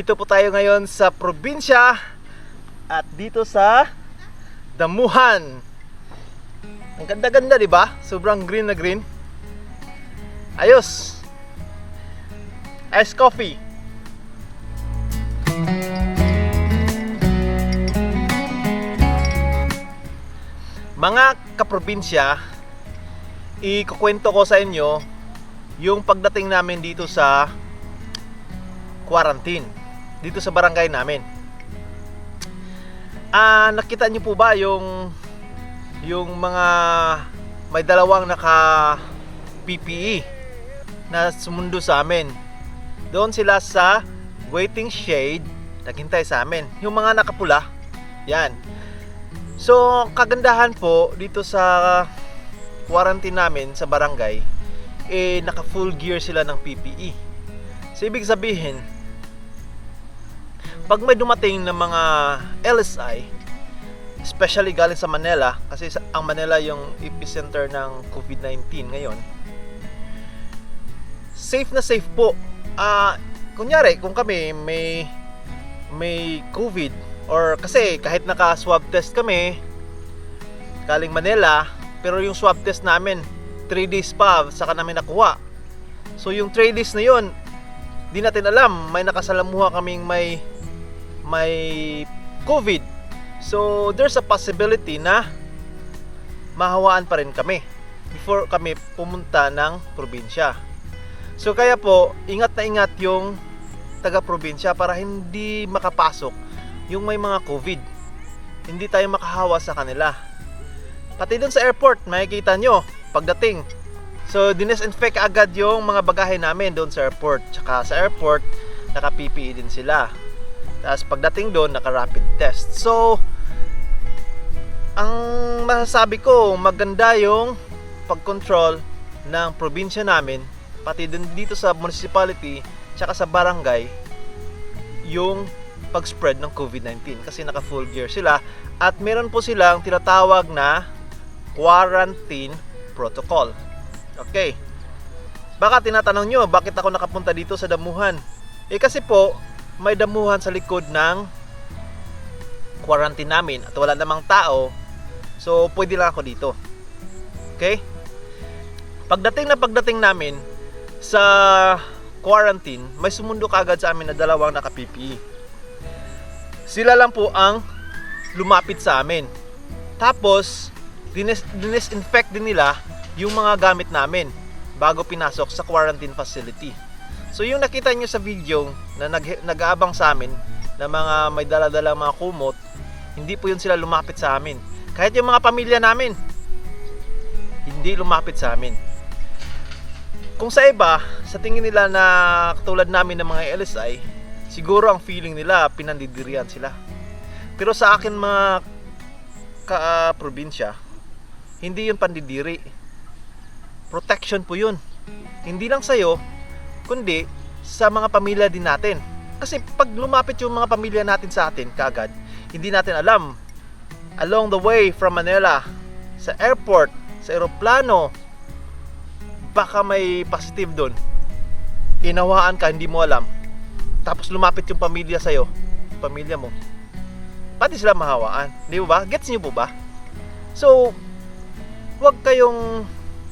Andito po tayo ngayon sa probinsya at dito sa Damuhan. Ang ganda-ganda, di ba? Sobrang green na green. Ayos. Ice coffee. Mga kaprobinsya, ikukwento ko sa inyo yung pagdating namin dito sa quarantine dito sa barangay namin. Ah, nakita niyo po ba yung yung mga may dalawang naka PPE na sumundo sa amin. Doon sila sa waiting shade naghintay sa amin. Yung mga nakapula, yan. So, kagandahan po dito sa quarantine namin sa barangay, eh naka full gear sila ng PPE. So, ibig sabihin, pag may dumating ng mga LSI, especially galing sa Manila, kasi ang Manila yung epicenter ng COVID-19 ngayon, safe na safe po. Ah, kunyari, kung kami may may COVID or kasi kahit naka swab test kami galing Manila, pero yung swab test namin 3 days pa saka namin nakuha. So yung 3 days na yun, di natin alam, may nakasalamuha kaming may may COVID. So there's a possibility na mahawaan pa rin kami before kami pumunta ng probinsya. So kaya po, ingat na ingat yung taga-probinsya para hindi makapasok yung may mga COVID. Hindi tayo makahawa sa kanila. Pati dun sa airport, makikita nyo, pagdating. So, dinesinfect agad yung mga bagahe namin doon sa airport. Tsaka sa airport, naka-PPE din sila. Tapos pagdating doon, naka-rapid test. So, ang masasabi ko, maganda yung pag-control ng probinsya namin, pati din dito sa municipality, tsaka sa barangay, yung pag-spread ng COVID-19 kasi naka full gear sila at meron po silang tinatawag na quarantine protocol. Okay. Baka tinatanong nyo, bakit ako nakapunta dito sa damuhan? Eh kasi po, may damuhan sa likod ng quarantine namin at wala namang tao. So, pwede lang ako dito. Okay? Pagdating na pagdating namin sa quarantine, may sumundo kagad sa amin na dalawang naka-PPE. Sila lang po ang lumapit sa amin. Tapos, dines- dinesinfect din nila yung mga gamit namin bago pinasok sa quarantine facility. So yung nakita nyo sa video na nag nag-aabang sa amin na mga may dala-dala mga kumot, hindi po yun sila lumapit sa amin. Kahit yung mga pamilya namin, hindi lumapit sa amin. Kung sa iba, sa tingin nila na katulad namin ng mga LSI, siguro ang feeling nila pinandidirian sila. Pero sa akin mga ka-probinsya, hindi yun pandidiri. Protection po yun. Hindi lang sa'yo, kundi sa mga pamilya din natin. Kasi pag lumapit yung mga pamilya natin sa atin kagad, hindi natin alam. Along the way from Manila, sa airport, sa aeroplano, baka may positive doon. Inawaan ka, hindi mo alam. Tapos lumapit yung pamilya sa'yo, pamilya mo. Pati sila mahawaan. Di ba? Gets niyo po ba? So, huwag kayong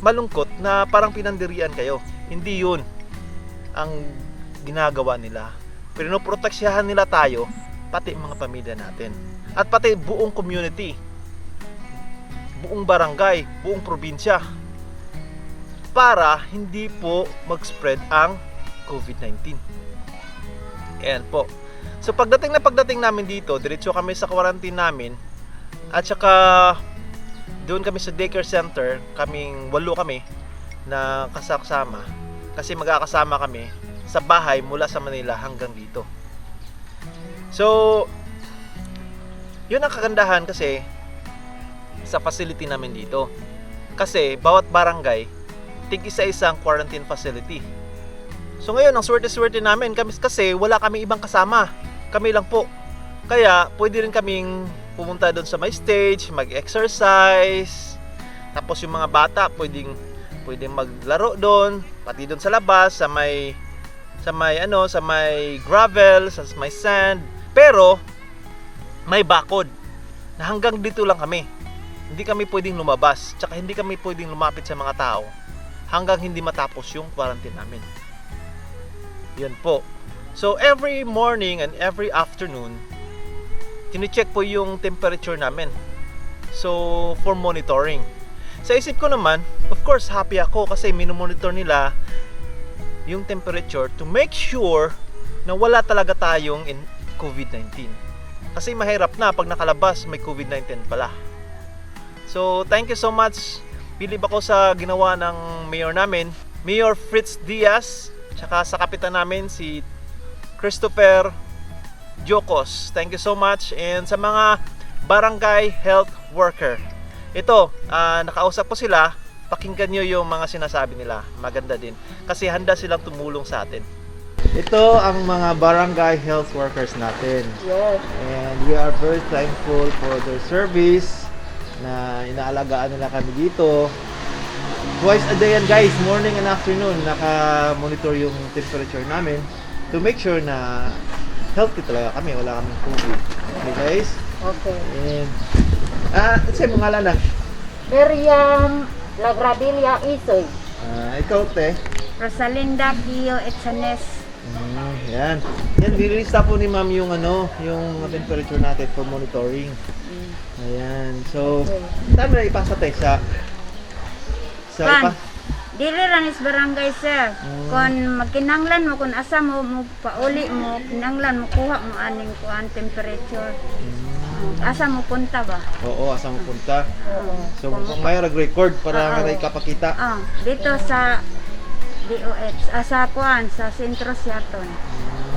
malungkot na parang pinandirian kayo. Hindi yun ang ginagawa nila. Pero proteksyahan nila tayo, pati mga pamilya natin. At pati buong community. Buong barangay, buong probinsya. Para hindi po mag-spread ang COVID-19. Ayan po. So pagdating na pagdating namin dito, diretso kami sa quarantine namin. At saka doon kami sa daycare center, kaming walo kami na kasama kasi magkakasama kami sa bahay mula sa Manila hanggang dito. So, yun ang kagandahan kasi sa facility namin dito. Kasi bawat barangay, tig isa-isang quarantine facility. So ngayon, ang swerte-swerte namin kami kasi wala kami ibang kasama. Kami lang po. Kaya pwede rin kaming pumunta doon sa may stage, mag-exercise. Tapos yung mga bata pwedeng pwedeng maglaro doon, pati doon sa labas sa may sa may ano, sa may gravel, sa may sand. Pero may bakod na hanggang dito lang kami. Hindi kami pwedeng lumabas, tsaka hindi kami pwedeng lumapit sa mga tao hanggang hindi matapos yung quarantine namin. Yan po. So every morning and every afternoon, tine-check po yung temperature namin. So for monitoring. Sa isip ko naman, of course happy ako kasi minomonitor nila yung temperature to make sure na wala talaga tayong in COVID-19. Kasi mahirap na pag nakalabas may COVID-19 pala. So thank you so much. Bilib ako sa ginawa ng mayor namin, Mayor Fritz Diaz, tsaka sa kapitan namin si Christopher Jokos. Thank you so much. And sa mga barangay health worker. Ito, ah, nakausap ko sila. Pakinggan nyo yung mga sinasabi nila. Maganda din. Kasi handa silang tumulong sa atin. Ito ang mga barangay health workers natin. Yes. And we are very thankful for their service na inaalagaan nila kami dito. Twice a day yan guys, morning and afternoon, naka-monitor yung temperature namin to make sure na healthy talaga kami, wala kaming COVID. Okay guys? Okay. And, ah, uh, mo ngalan na. Miriam Lagradilla Isoy. Ah, ikaw te. Rosalinda Gio Etsanes. Mm, yan. Yan, nililista po ni ma'am yung ano, yung temperature natin for monitoring. Ayan. So, saan mo na ipasa tayo sa sa Kan, ipa? dili ran is barangay sir. Mm. Kon magkinanglan mo kun asa mo mo pauli mo kinanglan mo kuha mo aning kuan temperature. Asa mo punta ba? Oo, asa mo punta. Oo. So, kung may record para nga ikapakita. Ah, dito sa DOH, ah, sa kuan sa Sentro Siaton.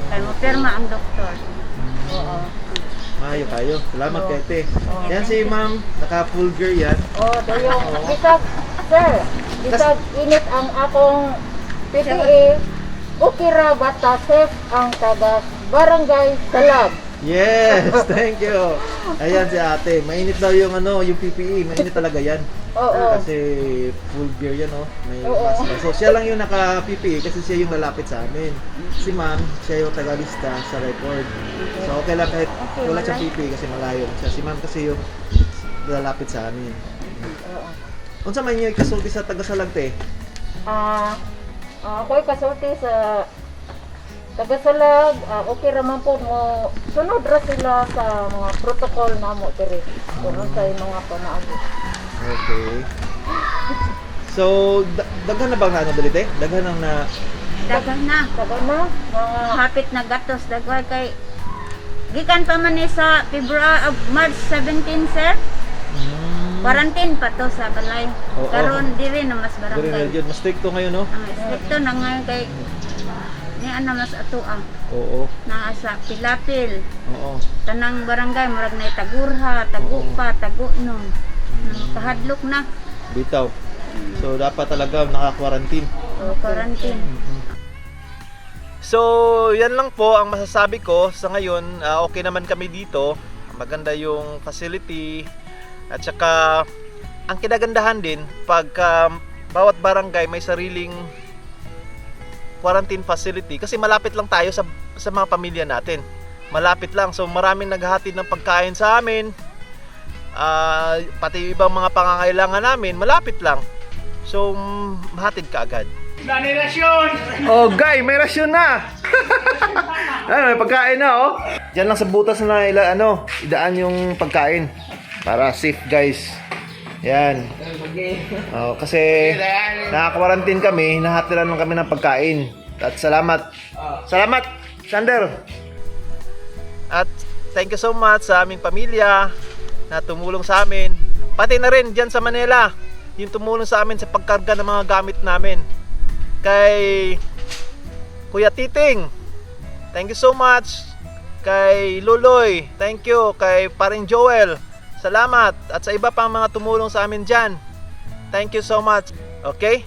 Kay mo pirma ang doktor. Oo. Mayo kayo. Salamat Oo. kay te. Yan si ma'am, naka full gear yan. Oh, dayong bisag sir, bisag init ang akong PPE. Okay ra bata safe ang taga barangay Salag. Yes, thank you. Ayan si ate. Mainit daw yung ano, yung PPE. Mainit talaga yan. Oo. Kasi full gear yan, oh. May Oo. mask. So, siya lang yung naka-PPE kasi siya yung lalapit sa amin. Si ma'am, siya yung tagalista sa record. So, okay lang kahit Okay, wala siyang. PPE kasi malayo siya. Si ma'am kasi yung lalapit sa amin. Oo. Unsa man yung kasulti sa taga-salag, te? Ah, ah, ako'y kasulti sa Tagasalag, ah, okay raman po mo sunod ra sila sa mga protocol na mo diri. Kung sa mga panaagi. Okay. So, da- daghan na bang na ano dali, te? Daghan ang na... Daghan na. Taga na mga Hapit na gatos dagway kay gikan pa man ni sa February of March 17 sir. Mm, Quarantine pa to sa balay. Oo. Karon diri na mas Very na barangay. yun. Mas stricto ngayon, no? Ang stricto na ngayon kay ni ana mas ato ang Oo. naa sa Pilapil. Oo. Tanang barangay murag na tagurha, tagupa, tagunom. Kahadlok na. Bitaw. So, dapat talaga naka-quarantine. O quarantine. So, yan lang po ang masasabi ko sa ngayon. Ah, okay naman kami dito. Maganda yung facility. At saka, ang kinagandahan din, pag bawat barangay may sariling quarantine facility kasi malapit lang tayo sa, sa mga pamilya natin. Malapit lang. So, maraming naghahatid ng pagkain sa amin. Ah, pati ibang mga pangangailangan namin, malapit lang. So, mm, mahatid ka agad. Oh, guy, may rasyon na. ano, may pagkain na, oh. Diyan lang sa butas na ila, ano, idaan yung pagkain. Para safe, guys. Yan. Oh, kasi nakaka-quarantine kami, nahatiran lang kami ng pagkain. At salamat. Salamat, Sander. At thank you so much sa aming pamilya na tumulong sa amin. Pati na rin dyan sa Manila, yung tumulong sa amin sa pagkarga ng mga gamit namin kay Kuya Titing. Thank you so much. Kay Luloy, thank you. Kay Paring Joel, salamat. At sa iba pang mga tumulong sa amin dyan. Thank you so much. Okay?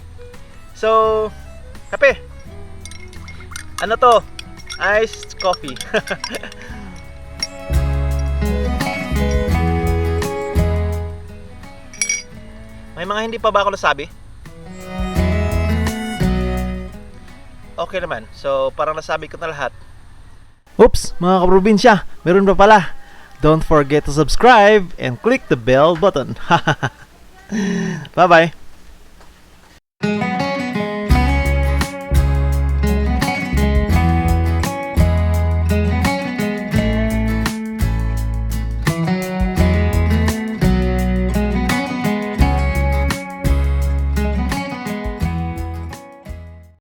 So, kape. Ano to? Iced coffee. May mga hindi pa ba ako nasabi? okay naman. So, parang nasabi ko na lahat. Oops, mga kaprobinsya, meron pa pala. Don't forget to subscribe and click the bell button. bye bye.